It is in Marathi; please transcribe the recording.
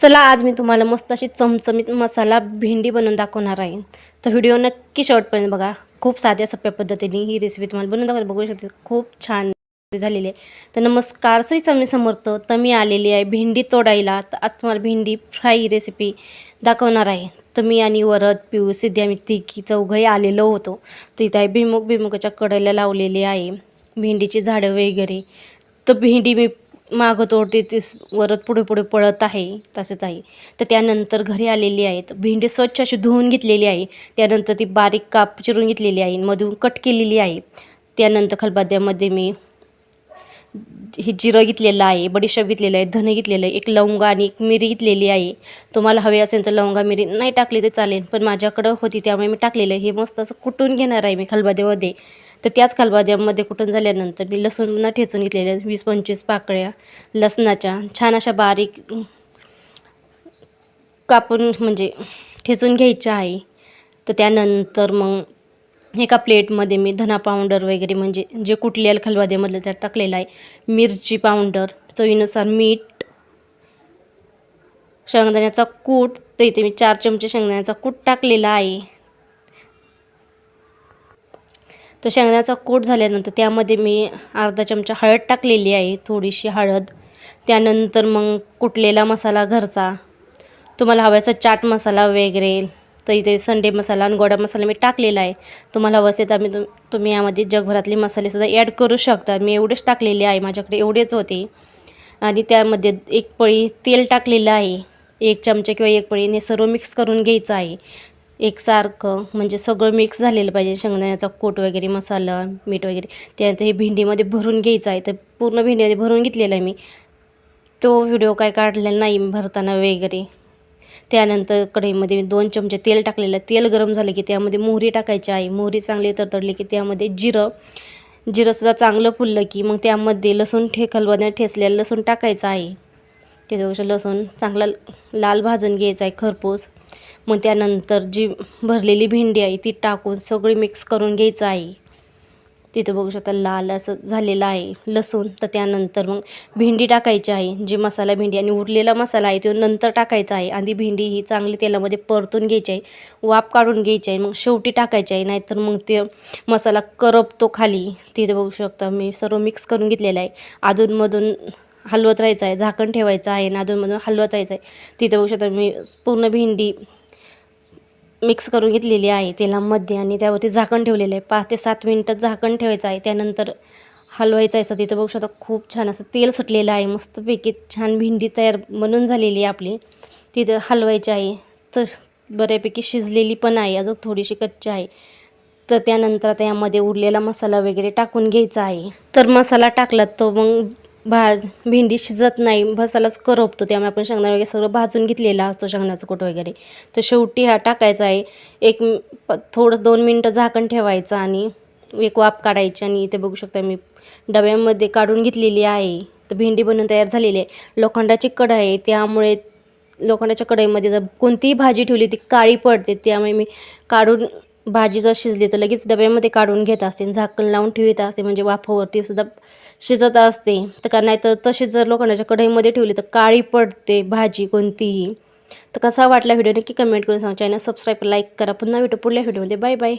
चला आज मी तुम्हाला मस्त अशी चमचमीत मसाला भेंडी बनवून दाखवणार आहे. तर व्हिडिओ नक्की शॉर्टपर्यंत बघा. खूप साध्या सोप्या पद्धतीने ही रेसिपी तुम्हाला बनवून दाखवत बघू शकते खूप छान झालेली आहे. तर नमस्कार श्री स्वामी समर्थ. तर मी आलेली आहे भेंडी तोडायला. तर आज तुम्हाला भेंडी फ्राय रेसिपी दाखवणार आहे. तर मी आणि वरद पिऊ सिद्धी आम्ही तिघी चौघही आलेलो होतो. तर इथं आहे भिमुख भिमुखाच्या कडेला लावलेली आहे. भेंडीची झाडं वगैरे. तर भेंडी मी मागं तोडते ती वरत पुढे पुढे पळत आहे तसंच आहे. तर त्यानंतर घरी आलेली आहेत. भेंडी स्वच्छ अशी धुवून घेतलेली आहे. त्यानंतर ती बारीक काप चिरून घेतलेली आहे. मधून कट केलेली आहे. त्यानंतर खलबाद्यामध्ये मी हे जिरं घेतलेलं आहे बडीशेप घेतलेलं आहे धने घेतलेलं आहे एक लवंगा आणि एक मिरी घेतलेली आहे. तुम्हाला हवे असेल तर लवंगा मिरी नाही टाकली तर चालेल पण माझ्याकडं होती त्यामुळे मी टाकलेलं आहे. हे मस्त असं कुटून घेणार आहे मी खलबाद्यामध्ये तर त्याच कालबाद्यामध्ये कुठून झाल्यानंतर मी लसूण ठेचून घेतलेल्या वीस पंचवीस पाकळ्या लसणाच्या छान अशा बारीक कापून म्हणजे ठेचून घ्यायच्या आहे. तर त्यानंतर मग एका प्लेटमध्ये मी धना पावडर वगैरे म्हणजे जे कुठल्या खलवाद्यामधलं त्यात टाकलेलं आहे मिरची पावडर चवीनुसार मीठ शेंगदाण्याचा कूट तर इथे मी चार चमचे शेंगदाण्याचा कूट टाकलेला आहे. तर शेंगदाण्याचा कोट झाल्यानंतर त्यामध्ये मी अर्धा चमचा हळद टाकलेली आहे थोडीशी हळद. त्यानंतर मग कुटलेला मसाला घरचा. तुम्हाला हव्याचा चाट मसाला वगैरे तर इथे संडे मसाला आणि गोडा मसाला मी टाकलेला आहे. तुम्हाला हवं असेल तर आम्ही तुम तुम्ही यामध्ये जगभरातले मसालेसुद्धा ॲड करू शकता. मी एवढेच टाकलेले आहे माझ्याकडे एवढेच होते. आणि त्यामध्ये एक पळी तेल टाकलेलं आहे. एक चमचा किंवा एक पळीने सर्व मिक्स करून घ्यायचं आहे. एकसारखं म्हणजे सगळं मिक्स झालेलं पाहिजे. शेंगदाण्याचा कोट वगैरे मसाला मीठ वगैरे. त्यानंतर हे भेंडीमध्ये भरून घ्यायचं आहे. तर पूर्ण भेंडीमध्ये भरून घेतलेला आहे मी. तो व्हिडिओ काय काढलेला नाही भरताना वगैरे. त्यानंतर कढईमध्ये मी दोन चमचे तेल टाकलेलं आहे. तेल गरम झालं की त्यामध्ये मोहरी टाकायची आहे. मोहरी चांगली तरतडली की त्यामध्ये जिरं. जिरंसुद्धा चांगलं फुललं की मग त्यामध्ये लसूण ठेकलवाने ठेचलेलं लसूण टाकायचं आहे. त्याच्यापेक्षा लसूण चांगला लाल भाजून घ्यायचा आहे खरपूस. मग त्यानंतर जी भरलेली भेंडी आहे ती टाकून सगळी मिक्स करून घ्यायचं आहे. तिथं बघू शकता लाल असं झालेलं आहे लसूण. तर त्यानंतर मग भेंडी टाकायची आहे जी मसाला भेंडी आणि उरलेला मसाला आहे तो नंतर टाकायचा आहे. आणि भेंडी ही चांगली तेलामध्ये परतून घ्यायची आहे वाफ काढून घ्यायची आहे मग शेवटी टाकायची आहे. नाहीतर मग ते मसाला करपतो खाली. तिथे बघू शकता मी सर्व मिक्स करून घेतलेलं आहे. अधूनमधून हलवत राहायचं आहे झाकण ठेवायचं आहे आणि अधूनमधून हलवत राहायचं आहे. तिथे बघू शकता मी पूर्ण भेंडी मिक्स करून घेतलेली आहे. तेलामध्ये आणि त्यावरती झाकण ठेवलेलं आहे. पाच ते सात मिनटं झाकण ठेवायचं आहे. त्यानंतर हलवायचं आहे. असं तिथं बघू शकता खूप छान असं तेल सुटलेलं आहे. मस्तपैकी छान भेंडी तयार बनून झालेली आहे आपली. तिथं हलवायची आहे. तर बऱ्यापैकी शिजलेली पण आहे. अजून थोडीशी कच्ची आहे. तर त्यानंतर त्यामध्ये उरलेला मसाला वगैरे टाकून घ्यायचा आहे. तर मसाला टाकला तो मग भाज भेंडी शिजत नाही भसालाच करपतो. त्यामुळे आपण शेंगदा वगैरे सगळं भाजून घेतलेला असतो शेंगदाचं कूट वगैरे. तर शेवटी हा टाकायचा आहे. एक प दोन मिनटं झाकण ठेवायचं आणि एक वाफ काढायची आणि इथे बघू शकता मी डब्यामध्ये काढून घेतलेली आहे. तर भेंडी बनवून तयार झालेली आहे. लोखंडाची कढई आहे. त्यामुळे लोखंडाच्या कढईमध्ये जर कोणतीही भाजी ठेवली ती काळी पडते. त्यामुळे मी काढून भाजी जर शिजली तर लगेच डब्यामध्ये काढून घेत असते झाकण लावून ठेवत असते. म्हणजे वाफावरती सुद्धा शिजत असते. तर का नाही तर तशीच जर लोखंडाच्या कढईमध्ये ठेवली तर काळी पडते भाजी कोणतीही. तर कसा वाटला व्हिडिओ नक्की कमेंट करून सांगा. चॅनल सबस्क्राईब लाईक करा. पुन्हा भेटू पुढल्या व्हिडिओमध्ये. Bye bye